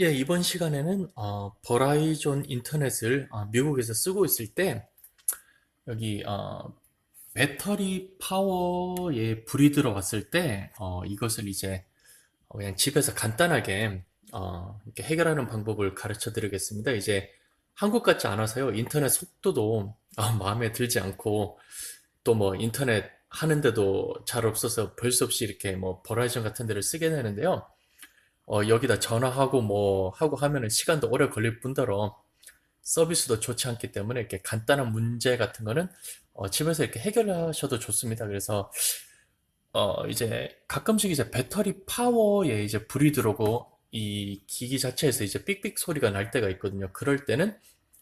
예, 이번 시간에는 어, 버라이존 인터넷을 어, 미국에서 쓰고 있을 때 여기 어, 배터리 파워에 불이 들어왔을 때 어, 이것을 이제 그냥 집에서 간단하게 어, 이렇게 해결하는 방법을 가르쳐 드리겠습니다. 이제 한국 같지 않아서요. 인터넷 속도도 어, 마음에 들지 않고 또 뭐 인터넷 하는데도 잘 없어서 별 수 없이 이렇게 뭐 버라이전 같은 데를 쓰게 되는데요. 어, 여기다 전화하고 뭐 하고 하면은 시간도 오래 걸릴 뿐더러 서비스도 좋지 않기 때문에 이렇게 간단한 문제 같은 거는 어, 집에서 이렇게 해결하셔도 좋습니다. 그래서 어, 이제 가끔씩 이제 배터리 파워에 이제 불이 들어오고 이 기기 자체에서 이제 삑삑 소리가 날 때가 있거든요. 그럴 때는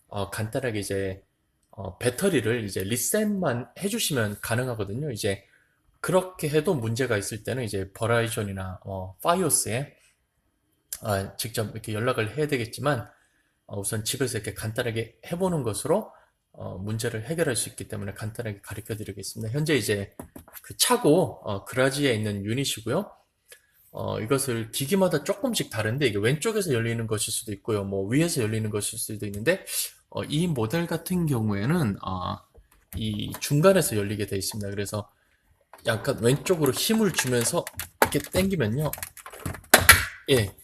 어, 간단하게 이제 어, 배터리를 이제 리셋만 해주시면 가능하거든요. 이제 그렇게 해도 문제가 있을 때는 이제 버라이전이나 어, 파이오스에 아, 직접 이렇게 연락을 해야 되겠지만 어, 우선 집에서 이렇게 간단하게 해보는 것으로 어, 문제를 해결할 수 있기 때문에 간단하게 가르쳐 드리겠습니다. 현재 이제 그 차고 어, 그라지에 있는 유닛이고요. 어, 이것을 기기마다 조금씩 다른데 이게 왼쪽에서 열리는 것일 수도 있고요. 뭐 위에서 열리는 것일 수도 있는데 어, 이 모델 같은 경우에는 어, 이 중간에서 열리게 되어 있습니다. 그래서 약간 왼쪽으로 힘을 주면서 이렇게 당기면요. 예,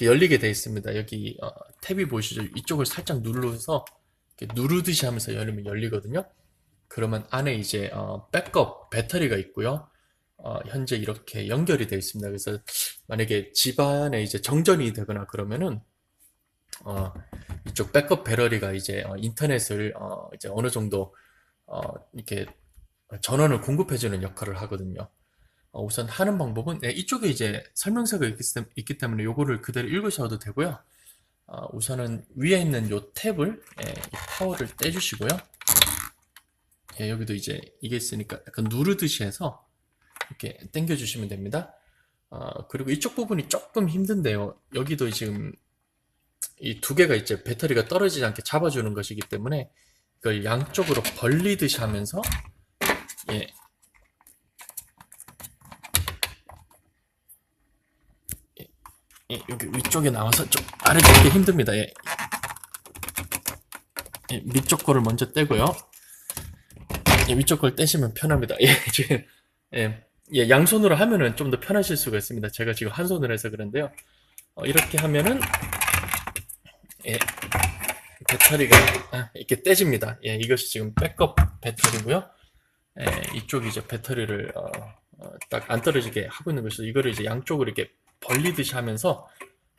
이렇게 열리게 되어 있습니다. 여기 어, 탭이 보이시죠? 이쪽을 살짝 눌러서 누르듯이 하면서 열리면 열리거든요. 그러면 안에 이제 어, 백업 배터리가 있고요. 어, 현재 이렇게 연결이 되어 있습니다. 그래서 만약에 집안에 이제 정전이 되거나 그러면은 어, 이쪽 백업 배터리가 이제 어, 인터넷을 어, 이제 어느 정도 어, 이렇게 전원을 공급해주는 역할을 하거든요. 어, 우선 하는 방법은 네, 이쪽에 이제 설명서가 있기, 때- 있기 때문에 요거를 그대로 읽으셔도 되고요. 어, 우선은 위에 있는 요 탭을 예, 이 파워를 떼주시고요. 예, 여기도 이제 이게 있으니까 약간 누르듯이 해서 이렇게 당겨주시면 됩니다. 어, 그리고 이쪽 부분이 조금 힘든데요. 여기도 지금 이 두 개가 이제 배터리가 떨어지지 않게 잡아주는 것이기 때문에 이걸 양쪽으로 벌리듯이 하면서 예, 예, 여기 위쪽에 나와서 좀 아래 쪽이 힘듭니다. 예. 예, 밑쪽 거를 먼저 떼고요. 예, 위쪽 걸 떼시면 편합니다. 예, 지금 예, 예, 양손으로 하면은 좀 더 편하실 수가 있습니다. 제가 지금 한 손으로 해서 그런데요. 어, 이렇게 하면은 예, 배터리가 아, 이렇게 떼집니다. 예, 이것이 지금 백업 배터리고요. 예, 이쪽이 이제 배터리를 어, 딱안 떨어지게 하고 있는 것이죠. 이거를 이제 양쪽으로 이렇게 벌리듯이 하면서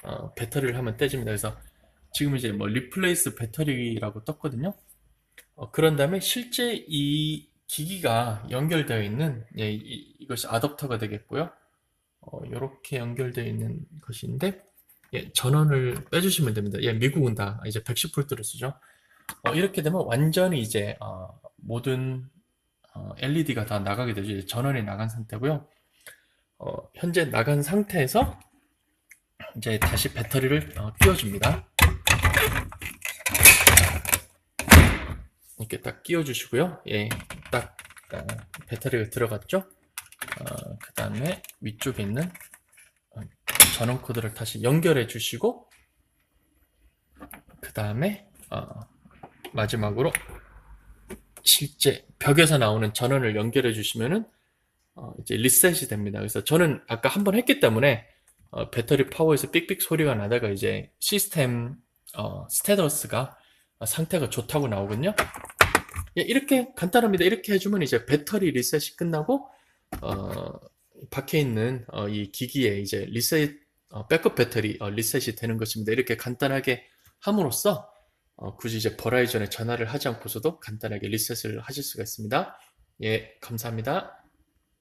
어, 배터리를 하면 떼집니다. 그래서 지금 이제 뭐 리플레이스 배터리라고 떴거든요. 어, 그런 다음에 실제 이 기기가 연결되어 있는 예, 이, 이것이 아답터가 되겠고요. 어, 이렇게 연결되어 있는 것인데 예, 전원을 빼주시면 됩니다. 예, 미국은 다 이제 110V를 쓰죠. 어, 이렇게 되면 완전히 이제 어, 모든 LED가 다 나가게 되죠. 전원이 나간 상태고요. 어, 현재 나간 상태에서 이제 다시 배터리를 어, 끼워줍니다. 이렇게 딱 끼워주시고요. 예, 딱 어, 배터리가 들어갔죠. 어, 그 다음에 위쪽에 있는 어, 전원 코드를 다시 연결해 주시고 그 다음에 어, 마지막으로 실제 벽에서 나오는 전원을 연결해 주시면은 어, 이제 리셋이 됩니다. 그래서 저는 아까 한 번 했기 때문에 어, 배터리 파워에서 삑삑 소리가 나다가 이제 시스템 어, 스테터스가 상태가 좋다고 나오거든요. 예, 이렇게 간단합니다. 이렇게 해주면 이제 배터리 리셋이 끝나고 어, 밖에 있는 어, 이 기기에 이제 리셋 어, 백업 배터리 어, 리셋이 되는 것입니다. 이렇게 간단하게 함으로써 어, 굳이 이제 버라이전에 전화를 하지 않고서도 간단하게 리셋을 하실 수가 있습니다. 예, 감사합니다.